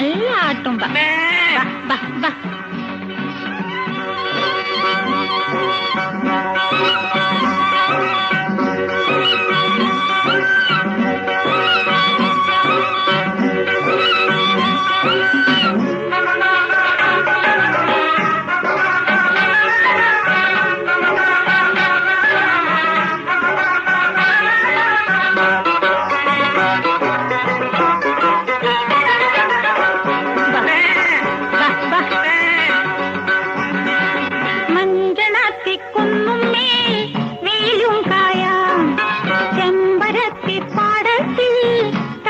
നല്ല ആട്ടും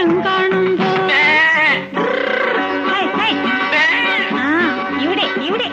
മുഖം കാണുമ്പോ ഇവിടെ ഇവിടെ.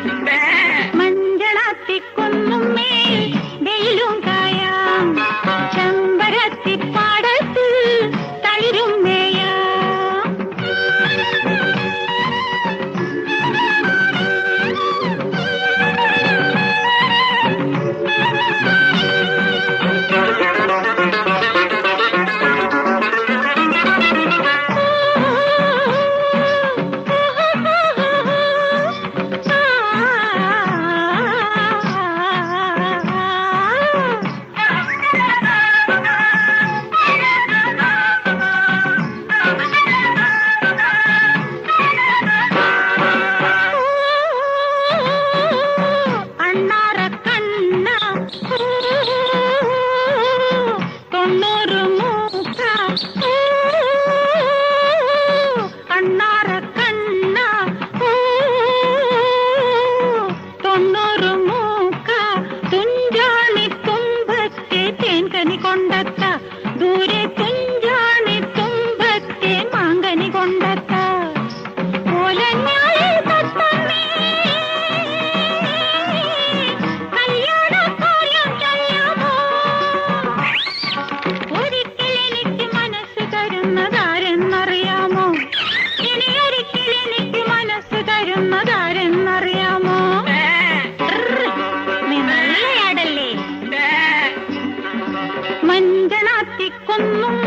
का दूर कुंज ti con un